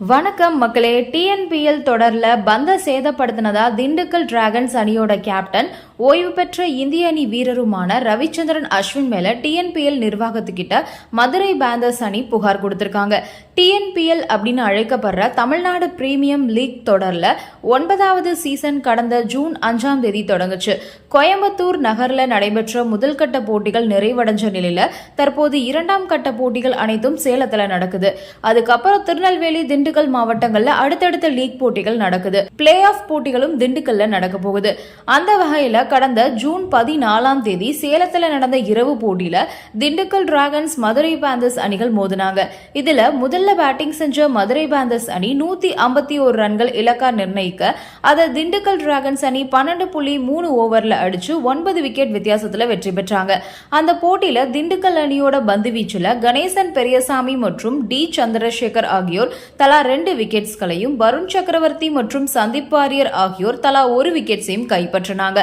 வணக்கம் மக்களே டிஎன்பிஎல் தொடர்ல பந்த சேதப்படுத்தினதா திண்டுக்கல் டிராகன்ஸ் அணியோட கேப்டன் ஓய்வு பெற்ற இந்திய அணி வீரருமான ரவிச்சந்திரன் அஸ்வின் மேல டிஎன்பிஎல் நிர்வாகத்துக்கிட்ட மதுரை பேந்தர்ஸ் அணி புகார் கொடுத்திருக்காங்க. டிஎன்பிஎல் அப்படின்னு அழைக்கப்படுற தமிழ்நாடு பிரீமியம் லீக் தொடர்ல ஒன்பதாவது சீசன் கடந்த ஜூன் அஞ்சாம் தேதி தொடங்குச்சு. கோயம்புத்தூர் நகர்ல நடைபெற்ற முதல் கட்ட போட்டிகள் நிறைவடைஞ்ச நிலையில தற்போது இரண்டாம் கட்ட போட்டிகள் அனைத்தும் சேலத்துல நடக்குது. அதுக்கப்புறம் திருநெல்வேலி திண்டுக்கல் மாவட்டங்கள்ல அடுத்தடுத்த லீக் போட்டிகள் நடக்குது. பிளே ஆஃப் போட்டிகளும் திண்டுக்கல்ல நடக்க போகுது. அந்த வகையில கடந்த ஜூன் பதினாலாம் தேதி சேலத்துல நடந்த இரவு போட்டியில திண்டுக்கல் டிராகன்ஸ் மதுரை பேந்தர்ஸ் அணிகள் மோதினாங்க. இதுல முதல்ல பேட்டிங் செஞ்ச மதுரை பேந்தர்ஸ் அணி நூத்தி ஐம்பத்தி ஒரு ரன்கள் இலக்கா நிர்ணயிக்க அதை திண்டுக்கல் டிராகன்ஸ் அணி பன்னெண்டு புள்ளி மூணு ஓவர்ல அடிச்சு ஒன்பது விக்கெட் வித்தியாசத்துல வெற்றி பெற்றாங்க. அந்த போட்டியில திண்டுக்கல் அணியோட பந்து வீச்சுல கணேசன் பெரியசாமி மற்றும் டி. சந்திரசேகர் ஆகியோர் தலா ரெண்டு விக்கெட்ஸ்களையும் வருண் சக்கரவர்த்தி மற்றும் சந்தீப் வாரியர் ஆகியோர் தலா ஒரு விக்கெட்ஸையும் கைப்பற்றினாங்க.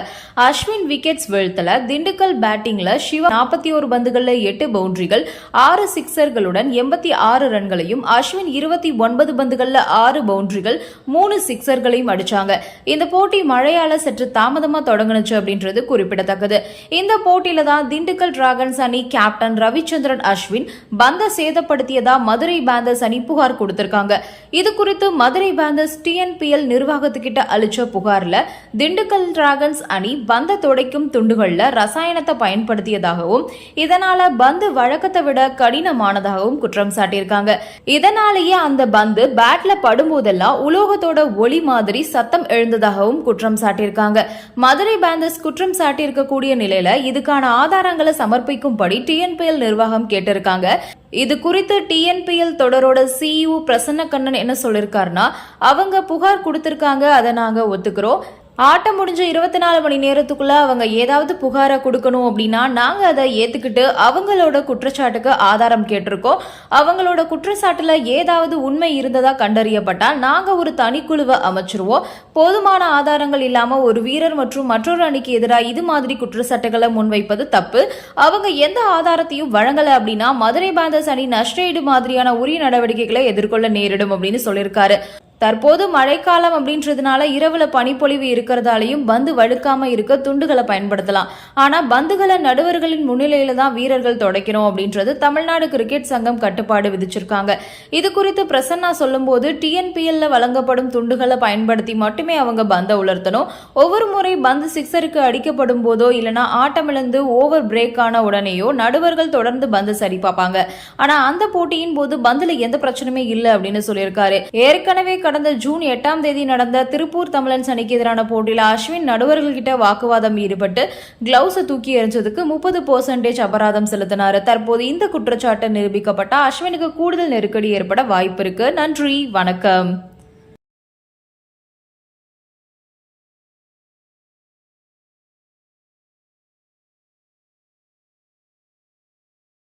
அஸ்வின் விக்கெட்ஸ் வீழ்த்தல திண்டுக்கல் பேட்டிங்ல சிவா நாற்பத்தி ஒரு பந்துகளில் எட்டு பவுண்டரிகள் ஆறு சிக்சர்களுடன் எண்பத்தி ஆறு ரன்களையும் அஸ்வின் இருபத்தி ஒன்பது பந்துகளில் ஆறு பவுண்டரிகள் மூணு சிக்சர்களையும் அடிச்சாங்க. இந்த போட்டி மழையால சற்று தாமதமா தொடங்கினுச்சு அப்படின்றது குறிப்பிடத்தக்கது. இந்த போட்டியில தான் திண்டுக்கல் டிராகன்ஸ் அணி கேப்டன் ரவிச்சந்திரன் அஸ்வின் பந்த சேதப்படுத்தியதா மதுரை பேந்தர்ஸ் அணி புகார் கொடுத்திருக்காங்க. இது குறித்து மதுரை பேந்தர்ஸ் டிஎன்பிஎல் நிர்வாகத்துக்கிட்ட அளிச்ச புகார்ல திண்டுக்கல் டிராகன்ஸ் அணி பந்த துடைக்கும் துண்டுகள்ல ரசாயனத்தை பயன்படுத்தியதாகவும் இதனால பந்து வழக்கத்தை விட கடினமானதாகவும் குற்றம் சாட்டியிருக்காங்க. இதனாலேயே அந்த பந்து பேட்ல படும்போதெல்லாம் உலோகத்தோட ஒளி மாதிரி சத்தம் எழுந்ததாகவும் குற்றம் சாட்டியிருக்காங்க. மதுரை பேந்தர்ஸ் குற்றம் சாட்டியிருக்கக்கூடிய நிலையில இதுக்கான ஆதாரங்களை சமர்ப்பிக்கும்படி டிஎன்பிஎல் நிர்வாகம் கேட்டிருக்காங்க. இது குறித்து டிஎன்பிஎல் தொடரோட சிஇஓ பிரசன்ன கண்ணன் என்ன சொல்லியிருக்காருன்னா அவங்க புகார் கொடுத்துருக்காங்க அதை நாங்கள் ஒத்துக்கிறோம். ஆட்டம் முடிஞ்ச இருபத்தி நாலு மணி நேரத்துக்குள்ள அவங்க ஏதாவது புகாரை கொடுக்கணும் அப்படின்னா நாங்க அதை ஏத்துக்கிட்டு அவங்களோட குற்றச்சாட்டுக்கு ஆதாரம் கேட்டிருக்கோம். அவங்களோட குற்றச்சாட்டுல ஏதாவது உண்மை இருந்ததா கண்டறியப்பட்டால் நாங்க ஒரு தனிக்குழுவை அமைச்சிருவோம். போதுமான ஆதாரங்கள் இல்லாம ஒரு வீரர் மற்றும் மற்றொரு அணிக்கு எதிராக இது மாதிரி குற்றச்சாட்டுகளை முன்வைப்பது தப்பு. அவங்க எந்த ஆதாரத்தையும் வழங்கல அப்படின்னா மதுரை பேந்தர்ஸ் அணி நஷ்டஈடு மாதிரியான உரிய நடவடிக்கைகளை எதிர்கொள்ள நேரிடும் அப்படின்னு சொல்லியிருக்காரு. தற்போது மழைக்காலம் அப்படின்றதுனால இரவுல பனிப்பொழிவு இருக்கிறதாலையும் பந்து வழுக்காம இருக்க துண்டுகளை பயன்படுத்தலாம். ஆனா பந்துகளை நடுவர்களின் முன்னிலையில தான் வீரர்கள் தொடக்கிறோம் அப்படின்றது தமிழ்நாடு கிரிக்கெட் சங்கம் கட்டுப்பாடு விதிச்சிருக்காங்க. இது குறித்து பிரசன்னா சொல்லும்போது டிஎன்பிஎல்ல வழங்கப்படும் துண்டுகளை பயன்படுத்தி மட்டுமே அவங்க பந்தை உலர்த்தணும். ஒவ்வொரு முறை பந்து சிக்ஸருக்கு அடிக்கப்படும் போதோ இல்லனா ஆட்டமிழந்து ஓவர் பிரேக் ஆன உடனேயோ நடுவர்கள் தொடர்ந்து பந்து சரி பார்ப்பாங்க. ஆனா அந்த போட்டியின் போது பந்துல எந்த பிரச்சனையுமே இல்லை அப்படின்னு சொல்லியிருக்காரு. ஏற்கனவே கடந்த ஜூன் எட்டாம் தேதி நடந்த திருப்பூர் தமிழன்ஸ் அணிக்கு எதிரான போட்டியில் அஸ்வின் நடுவர்கள்கிட்ட வாக்குவாதம் ஈடுபட்டு கிளவுஸை தூக்கி எறிஞ்சதுக்கு முப்பது பர்சன்டேஜ் அபராதம் செலுத்தினார். தற்போது இந்த குற்றச்சாட்டு நிரூபிக்கப்பட்ட அஸ்வினுக்கு கூடுதல் நெருக்கடி ஏற்பட வாய்ப்பு இருக்கு. நன்றி வணக்கம்.